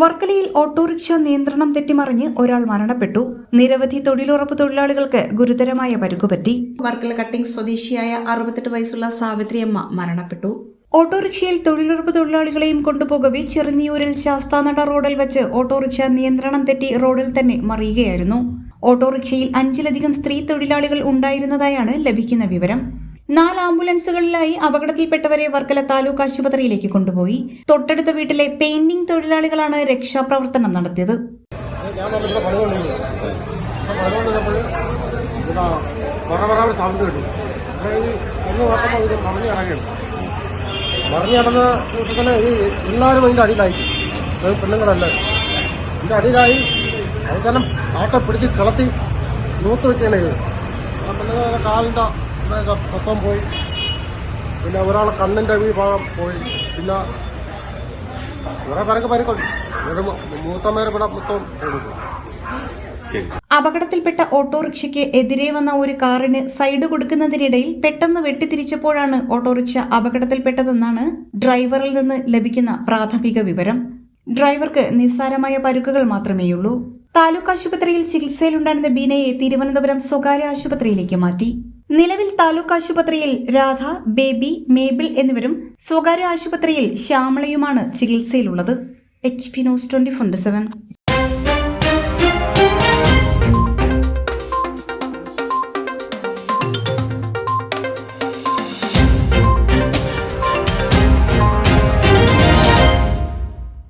വർക്കലയിൽ ഓട്ടോറിക്ഷ നിയന്ത്രണം തെറ്റിമറിഞ്ഞ് ഒരാൾ മരണപ്പെട്ടു. നിരവധി തൊഴിലുറപ്പ് തൊഴിലാളികൾക്ക് ഗുരുതരമായ പരുക്കുപറ്റി. വർക്കല കട്ടിംഗ് സ്വദേശിയായ അറുപത്തെട്ട് വയസ്സുള്ള സാവിത്രിയമ്മ മരണപ്പെട്ടു. ഓട്ടോറിക്ഷയിൽ തൊഴിലുറപ്പ് തൊഴിലാളികളെയും കൊണ്ടുപോകവെ ചെറുന്നിയൂരിൽ ശാസ്താനട റോഡിൽ വെച്ച് ഓട്ടോറിക്ഷ നിയന്ത്രണം തെറ്റി റോഡിൽ തന്നെ മറിയുകയായിരുന്നു. ഓട്ടോറിക്ഷയിൽ അഞ്ചിലധികം സ്ത്രീ തൊഴിലാളികൾ ഉണ്ടായിരുന്നതായാണ് ലഭിക്കുന്ന വിവരം. നാല് ആംബുലൻസുകളിലായി അപകടത്തിൽപ്പെട്ടവരെ വർക്കല താലൂക്ക് ആശുപത്രിയിലേക്ക് കൊണ്ടുപോയി. തൊട്ടടുത്ത വീട്ടിലെ പെയിന്റിംഗ് തൊഴിലാളികളാണ് രക്ഷാപ്രവർത്തനം നടത്തിയത്. ഞാൻ വന്നിട്ട് പണിതുകൊണ്ടിരുന്നു അപ്പോൾ പണിതുകൊണ്ടിരുന്നപ്പോൾ ഇതാ പറ പറ ഒരു സൗണ്ട് കിട്ടും. അപ്പോൾ ഇത് എന്ന് നോക്കുമ്പോൾ ഇത് മറിഞ്ഞ് നടന്ന കൂട്ടത്തിൽ ഈ എല്ലാവരും അതിന്റെ അടിയിലായി. അവസാനം ആട്ടം പിടിച്ച് കിളത്തി നൂത്ത് വെക്കുകയാണ് ചെയ്തത് കാലിന്റെ ഇവിടെയൊക്കെ മൊത്തം പോയി. പിന്നെ ഒരാൾ കണ്ണിന്റെ ഈ ഭാഗം പോയി. പിന്നെ കുറേ പേരൊക്കെ പരിക്കുണ്ട് മൂത്തമ്മേരെ ഇവിടെ മൊത്തം കൊടുക്കും അപകടത്തിൽപ്പെട്ട ഓട്ടോറിക്ഷയ്ക്ക് എതിരെ വന്ന ഒരു കാറിന് സൈഡ് കൊടുക്കുന്നതിനിടയിൽ പെട്ടെന്ന് വെട്ടിത്തിരിച്ചപ്പോഴാണ് ഓട്ടോറിക്ഷ അപകടത്തിൽപ്പെട്ടതെന്നാണ് ഡ്രൈവറിൽ നിന്ന് ലഭിക്കുന്ന പ്രാഥമിക വിവരം. ഡ്രൈവർക്ക് നിസ്സാരമായ പരുക്കുകൾ മാത്രമേയുള്ളൂ. താലൂക്ക് ആശുപത്രിയിൽ ചികിത്സയിലുണ്ടായിരുന്ന ബീനയെ തിരുവനന്തപുരം സ്വകാര്യ ആശുപത്രിയിലേക്ക് മാറ്റി. നിലവിൽ താലൂക്ക് ആശുപത്രിയിൽ രാധ ബേബി മേബിൾ എന്നിവരും സ്വകാര്യ ആശുപത്രിയിൽ ശ്യാമളയുമാണ് ചികിത്സയിലുള്ളത്. H P news twenty four seven.